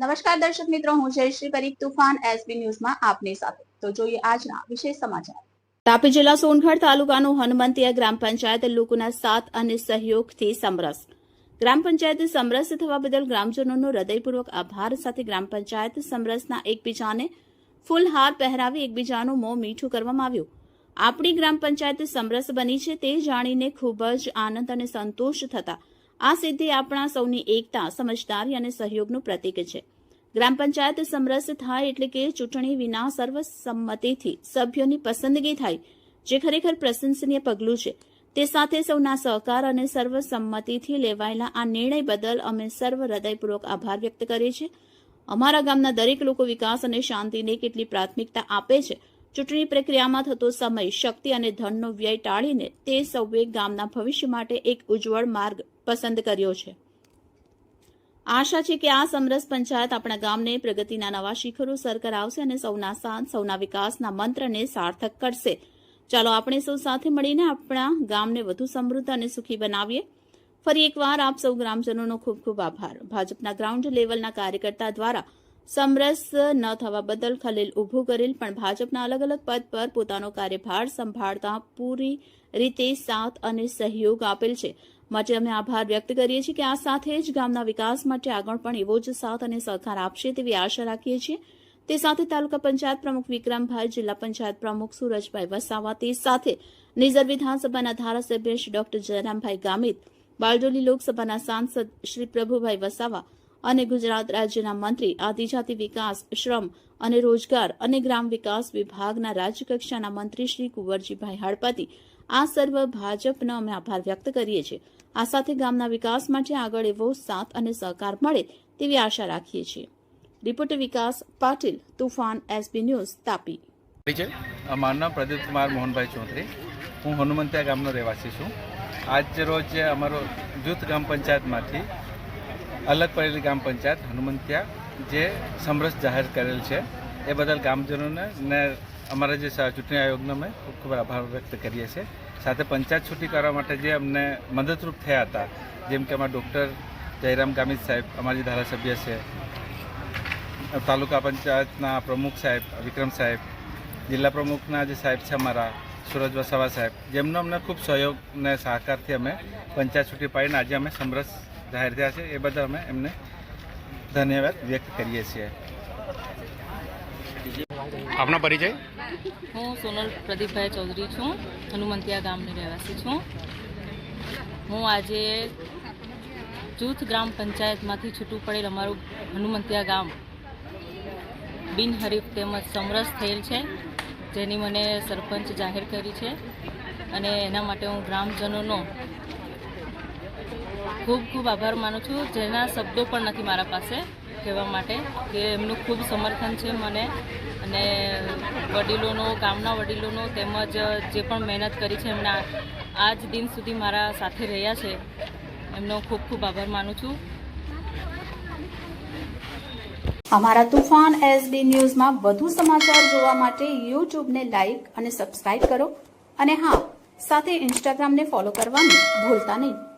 નમસ્કાર દર્શક મિત્રો, હું જયશ્રી પરીખ તુફાન એસબી ન્યૂઝમાં આપની સાથે. તો જોઈએ આજના વિશેષ સમાચાર. તાપી જિલ્લા સોનગઢ તાલુકાનું હનુમંતિયા ગ્રામ પંચાયત લોકોના સાથ અને સહયોગથી સમરસ. ગ્રામ પંચાયત સમરસ થવા બદલ ગ્રામજનોનો હૃદયપૂર્વક આભાર. સાથે ગ્રામ પંચાયત સમરસના એકબીજાને ફૂલહાર પહેરાવી એકબીજાનું મોં મીઠું કરવામાં આવ્યું. આપણી ગ્રામ પંચાયત સમરસ બની છે તે જાણીને ખૂબ જ આનંદ અને સંતોષ થતા આ સિદ્ધિ આપણા સૌની એકતા, સમજદારી અને સહયોગનું પ્રતીક છે. ગ્રામ પંચાયત સમરસ થાય એટલે કે ચૂંટણી વિના સર્વસંમતિથી સભ્યોની પસંદગી થાય, જે ખરેખર પ્રશંસનીય પગલું છે. તે સાથે સૌના સહકાર અને સર્વસંમતિથી લેવાયેલા આ નિર્ણય બદલ અમે સર્વ હૃદયપૂર્વક આભાર વ્યક્ત કરીએ છીએ. અમારા ગામના દરેક લોકો વિકાસ અને શાંતિને કેટલી પ્રાથમિકતા આપે છે ચૂંટણી પ્રક્રિયામાં થતો સમય, શક્તિ અને ધનનો વ્યય ટાળીને તે સૌએ ગામના ભવિષ્ય માટે એક ઉજ્જવળ માર્ગ પસંદ કર્યો છે. આશા છે કે આ સમરસ પંચાયત આપણા ગામને પ્રગતિના નવા શિખરો સર કરાવશે અને સૌના સાથ, સૌના વિકાસના મંત્રને સાર્થક કરશે. ચાલો આપણે સૌ સાથે મળીને આપણા ગામને વધુ સમૃદ્ધ અને સુખી બનાવીએ. ફરી એકવાર આપ સૌ ગ્રામજનોનો ખૂબ ખૂબ આભાર. ભાજપના ગ્રાઉન્ડ લેવલના કાર્યકર્તા દ્વારા સમરસ ન થવા બદલ ખલેલ ઊભું કરેલ, પણ ભાજપના અલગ અલગ પદ પર પોતાનો કાર્યભાર સંભાળતા પૂરી રીતે સાથ અને સહયોગ આપેલ છે. માટે અમે આભાર વ્યક્ત કરીએ છીએ કે આ સાથે જ ગામના વિકાસ માટે આગળ પણ એવો જ સાથ અને સહકાર આપશે તેવી આશા રાખીએ છીએ. તે સાથે તાલુકા પંચાયત પ્રમુખ વિક્રમભાઈ, જિલ્લા પંચાયત પ્રમુખ સુરજભાઈ વસાવા, તે સાથે નિઝર વિધાનસભાના ધારાસભ્ય શ્રી ડોક્ટર જયરામભાઈ ગામિત, બારડોલી લોકસભાના સાંસદ શ્રી પ્રભુભાઈ વસાવા અને ગુજરાત રાજ્યના મંત્રી, આદિજાતિ વિકાસ, શ્રમ અને રોજગાર અને ગ્રામ વિકાસ વિભાગના રાજ્યકક્ષાના મંત્રી શ્રી કુંવરજીભાઈ હળપતિ આ સર્વ ભાજપનો અમે આભાર વ્યક્ત કરીએ છીએ. આ સાથે ગામના વિકાસ માટે આગળ એવો સાથ અને સહકાર મળે તેવી આશા રાખીએ છીએ. Reporter Vikas Patil, Toofan SB news Tapi. છે. મારું નામ પ્રદીપ કુમાર મોહનભાઈ ચૌધરી. હું હનુમંતિયા ગામનો રહેવાસી છું. આજ રોજ અમારો જૂથ ગ્રામ પંચાયતમાંથી અલગ પડેલી ગ્રામ પંચાયત હનુમંતિયા, જે સમરસ જાહેર કરેલ છે. એ બદલ ગામજનોને ને અમારા જે ચૂંટણી આયોગનો અમે ખૂબ આભાર વ્યક્ત કરીએ છીએ. સાથે પંચાયત છૂટી કરવા માટે જે અમને મદદરૂપ થયા હતા, જેમ કે અમારા ડૉક્ટર જયરામ ગામિત સાહેબ, અમારી ધારાસભ્ય છે. તાલુકા પંચાયતના પ્રમુખ સાહેબ, વિક્રમ સાહેબ, જિલ્લા પ્રમુખના જે સાહેબ છે અમારા, સુરજ વસાવા સાહેબ, જેમનો અમને ખૂબ સહયોગ અને સહકારથી અમે પંચાયત છૂટી પાડીને આજે અમે સમરસ જાહેર થયા છે. એ બદલ અમે એમને ધન્યવાદ વ્યક્ત કરીએ છીએ. આપનો પરિચય? હું સોનલ પ્રદીપભાઈ ચૌધરી છું. હનુમંતિયા ગામની રહેવાસી છું. હું આજે જૂથ ગ્રામ પંચાયતમાંથી છૂટું પડેલ અમારું હનુમંતિયા ગામ બિનહરીફ તેમજ સમરસ થયેલ છે જેની મને સરપંચ જાહેર કરી છે. અને એના માટે હું ગ્રામજનોનો ખૂબ ખૂબ આભાર માનું છું. જેના શબ્દો પણ નથી મારા પાસે કહેવા માટે, કે એમનું ખૂબ સમર્થન છે મને. અને વડીલોનો, ગામના વડીલોનો તેમજ જે પણ મહેનત કરી છે, એમના આજ દિન સુધી મારા સાથે રહ્યા છે. એમનો ખૂબ ખૂબ આભાર માનું છું. અમારા તુફાન એસબી ન્યૂઝમાં વધુ સમાચાર જોવા માટે યુટ્યુબને લાઇક અને સબસ્ક્રાઇબ કરો. અને હા, સાથે ઇન્સ્ટાગ્રામને ફોલો કરવાનું ભૂલતા નહીં.